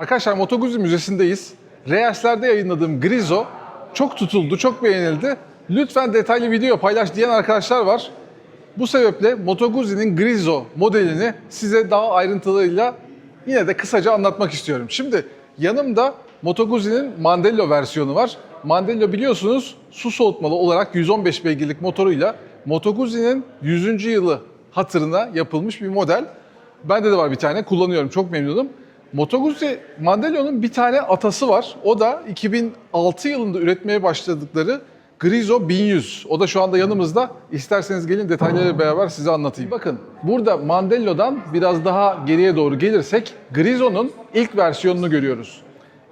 Arkadaşlar Moto Guzzi Müzesi'ndeyiz. Reels'lerde yayınladığım Grizo çok tutuldu, çok beğenildi. Lütfen detaylı video paylaş diyen arkadaşlar var. Bu sebeple Moto Guzzi'nin Grizo modelini size daha ayrıntılıyla yine de kısaca anlatmak istiyorum. Şimdi yanımda Moto Guzzi'nin Mandello versiyonu var. Mandello biliyorsunuz su soğutmalı olarak 115 beygirlik motoruyla Moto Guzzi'nin 100. yılı hatırına yapılmış bir model. Bende de var bir tane kullanıyorum çok memnunum. Moto Guzzi Mandello'nun bir tane atası var. O da 2006 yılında üretmeye başladıkları Grizo 1100. O da şu anda yanımızda. İsterseniz gelin detayları beraber size anlatayım. Bakın burada Mandello'dan biraz daha geriye doğru gelirsek Grizo'nun ilk versiyonunu görüyoruz.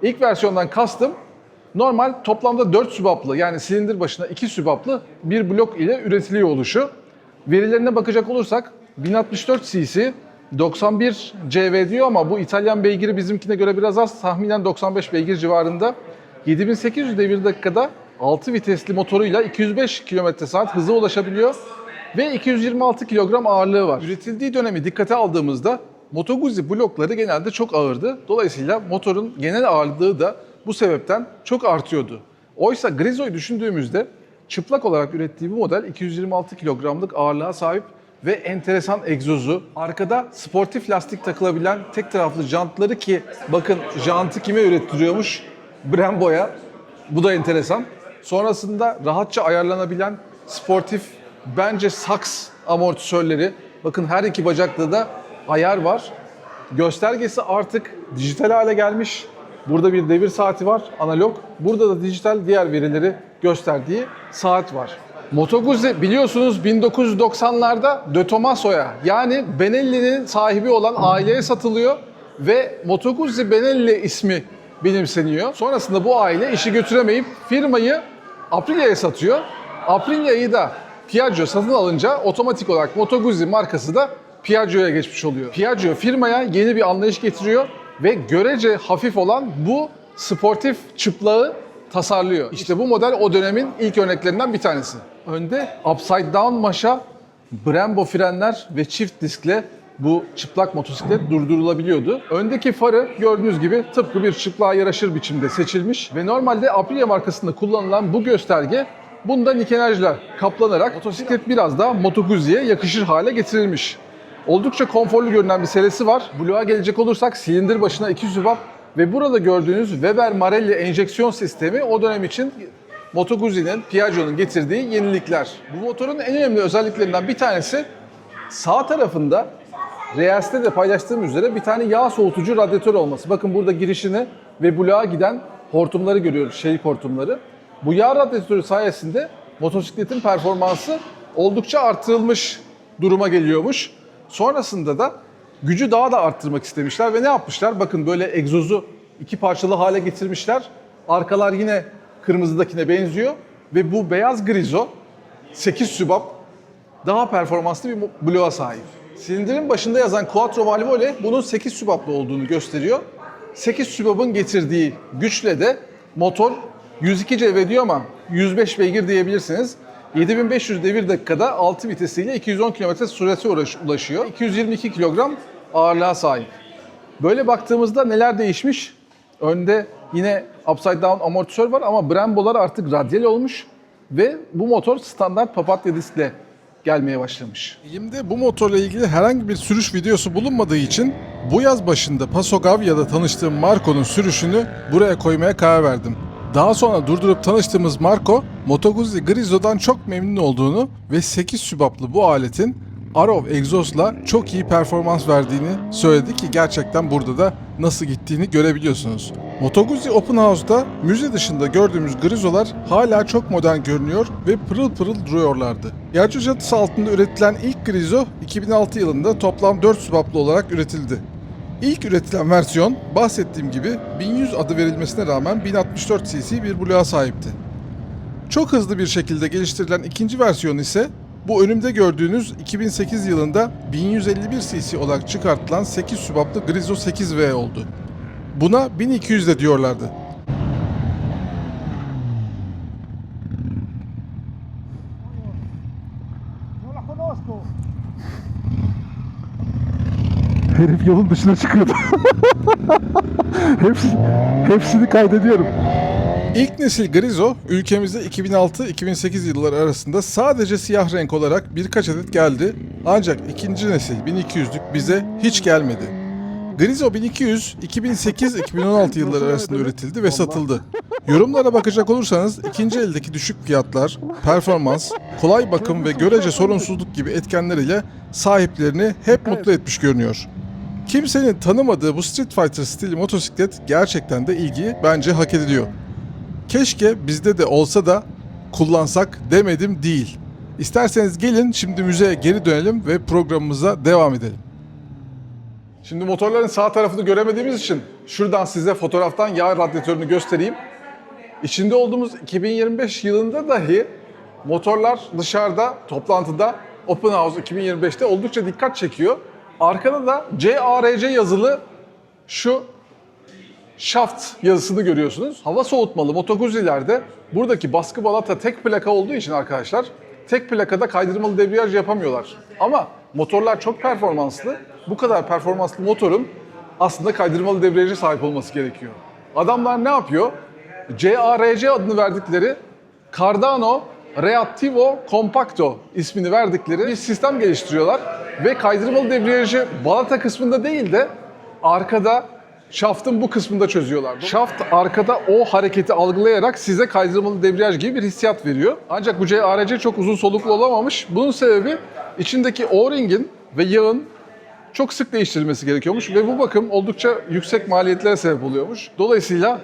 İlk versiyondan kastım normal toplamda 4 sübaplı yani silindir başına 2 sübaplı bir blok ile üretiliyor oluşu. Verilerine bakacak olursak 1064 cc 91 CV diyor ama bu İtalyan beygiri bizimkine göre biraz az. Tahminen 95 beygir civarında. 7800 devir dakikada 6 vitesli motoruyla 205 km saat hıza ulaşabiliyor. Ve 226 kilogram ağırlığı var. Üretildiği dönemi dikkate aldığımızda Moto Guzzi blokları genelde çok ağırdı. Dolayısıyla motorun genel ağırlığı da bu sebepten çok artıyordu. Oysa Grizo'yu düşündüğümüzde çıplak olarak ürettiği bu model 226 kilogramlık ağırlığa sahip ve enteresan egzozu. Arkada sportif lastik takılabilen tek taraflı jantları ki bakın jantı kime ürettiriyormuş? Brembo'ya. Bu da enteresan. Sonrasında rahatça ayarlanabilen sportif bence saks amortisörleri. Bakın her iki bacakta da ayar var. Göstergesi artık dijital hale gelmiş. Burada bir devir saati var, analog. Burada da dijital diğer verileri gösterdiği saat var. Moto Guzzi biliyorsunuz 1990'larda De Tomaso'ya yani Benelli'nin sahibi olan aileye satılıyor ve Moto Guzzi Benelli ismi benimseniyor. Sonrasında bu aile işi götüremeyip firmayı Aprilia'ya satıyor. Aprilia'yı da Piaggio satın alınca otomatik olarak Moto Guzzi markası da Piaggio'ya geçmiş oluyor. Piaggio firmaya yeni bir anlayış getiriyor ve görece hafif olan bu sportif çıplağı tasarlıyor. İşte bu model o dönemin ilk örneklerinden bir tanesi. Önde upside down maşa, Brembo frenler ve çift diskle bu çıplak motosiklet durdurulabiliyordu. Öndeki farı gördüğünüz gibi tıpkı bir çıplığa yaraşır biçimde seçilmiş ve normalde Aprilia markasında kullanılan bu gösterge bunda nikenajla kaplanarak motosiklet biraz daha Moto Guzzi'ye yakışır hale getirilmiş. Oldukça konforlu görünen bir serisi var. Blue'a gelecek olursak silindir başına 2 sübap ve burada gördüğünüz Weber Marelli enjeksiyon sistemi o dönem için Moto Guzzi'nin, Piaggio'nun getirdiği yenilikler. Bu motorun en önemli özelliklerinden bir tanesi sağ tarafında Reels'te de paylaştığım üzere bir tane yağ soğutucu radyatör olması. Bakın burada girişini ve buluğa giden hortumları görüyoruz, şerik hortumları. Bu yağ radyatörü sayesinde motosikletin performansı oldukça artırılmış duruma geliyormuş. Sonrasında da gücü daha da arttırmak istemişler ve ne yapmışlar? Bakın böyle egzozu iki parçalı hale getirmişler. Arkalar yine kırmızıdakine benziyor ve bu beyaz grizo 8 sübap daha performanslı bir bloğa sahip. Silindirin başında yazan Quattro Valvole bunun 8 sübaplı olduğunu gösteriyor. 8 sübabın getirdiği güçle de motor 102 CV diyor ama 105 beygir diyebilirsiniz. 7500 devir dakikada 6 vitesiyle 210 km uğraş- ulaşıyor. 222 kilogram ağırlığa sahip. Böyle baktığımızda neler değişmiş? Önde yine upside down amortisör var ama Brembo'lar artık radyal olmuş ve bu motor standart papatya diskle gelmeye başlamış. Elimde bu motorla ilgili herhangi bir sürüş videosu bulunmadığı için bu yaz başında Paso Gavia'da tanıştığım Marco'nun sürüşünü buraya koymaya karar verdim. Daha sonra durdurup tanıştığımız Marco, Moto Guzzi Grizo'dan çok memnun olduğunu ve 8 sübaplı bu aletin Arrow egzozla çok iyi performans verdiğini söyledi ki gerçekten burada da nasıl gittiğini görebiliyorsunuz. Moto Guzzi Open House'da müze dışında gördüğümüz Grizo'lar hala çok modern görünüyor ve pırıl pırıl duruyorlardı. Gerçi çatısı altında üretilen ilk Grizo 2006 yılında toplam 4 sübaplı olarak üretildi. İlk üretilen versiyon bahsettiğim gibi 1100 adı verilmesine rağmen 1064 cc bir bloğa sahipti. Çok hızlı bir şekilde geliştirilen ikinci versiyon ise bu önümde gördüğünüz 2008 yılında 1151 cc olarak çıkartılan 8 sübaplı Grizo 8V oldu. Buna 1200 de diyorlardı. Herif yolun dışına çıkıyordu. Hepsi, hepsini kaydediyorum. İlk nesil Grizo ülkemizde 2006-2008 yılları arasında sadece siyah renk olarak birkaç adet geldi. Ancak ikinci nesil 1200'lük bize hiç gelmedi. Grizo 1200 2008-2016 yılları arasında üretildi ve satıldı. Yorumlara bakacak olursanız ikinci eldeki düşük fiyatlar, performans, kolay bakım ve görece sorunsuzluk gibi etkenleriyle sahiplerini hep mutlu etmiş görünüyor. Kimsenin tanımadığı bu Street Fighter stili motosiklet gerçekten de ilgiyi bence hak ediyor. Keşke bizde de olsa da kullansak demedim değil. İsterseniz gelin şimdi müzeye geri dönelim ve programımıza devam edelim. Şimdi motorların sağ tarafını göremediğimiz için şuradan size fotoğraftan yağ radyatörünü göstereyim. İçinde olduğumuz 2025 yılında dahi motorlar dışarıda, toplantıda Open House 2025'te oldukça dikkat çekiyor. Arkada da CARC yazılı şu shaft yazısını görüyorsunuz. Hava soğutmalı Moto Guzzi'lerde buradaki baskı balata tek plaka olduğu için arkadaşlar tek plakada kaydırmalı debriyaj yapamıyorlar. Ama motorlar çok performanslı. Bu kadar performanslı motorun aslında kaydırmalı debriyaja sahip olması gerekiyor. Adamlar ne yapıyor? CARC adını verdikleri Cardano Reattivo Compacto ismini verdikleri bir sistem geliştiriyorlar ve kaydırmalı debriyajı balata kısmında değil de arkada şaftın bu kısmında çözüyorlar. Şaft arkada o hareketi algılayarak size kaydırmalı debriyaj gibi bir hissiyat veriyor. Ancak bu CRC çok uzun soluklu olamamış. Bunun sebebi içindeki O-ringin ve yağın çok sık değiştirilmesi gerekiyormuş ve bu bakım oldukça yüksek maliyetlere sebep oluyormuş. Dolayısıyla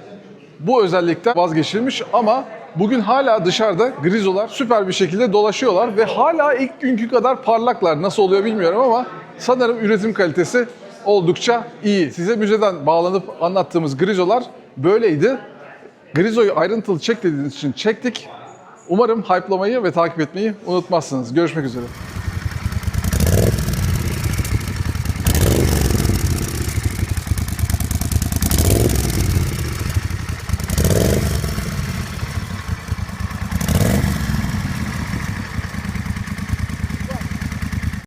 bu özellikten vazgeçilmiş ama bugün hala dışarıda grizolar süper bir şekilde dolaşıyorlar ve hala ilk günkü kadar parlaklar. Nasıl oluyor bilmiyorum ama sanırım üretim kalitesi oldukça iyi. Size müzeden bağlanıp anlattığımız grizolar böyleydi. Grizo'yu ayrıntılı çek dediğiniz için çektik. Umarım hype'lamayı ve takip etmeyi unutmazsınız. Görüşmek üzere.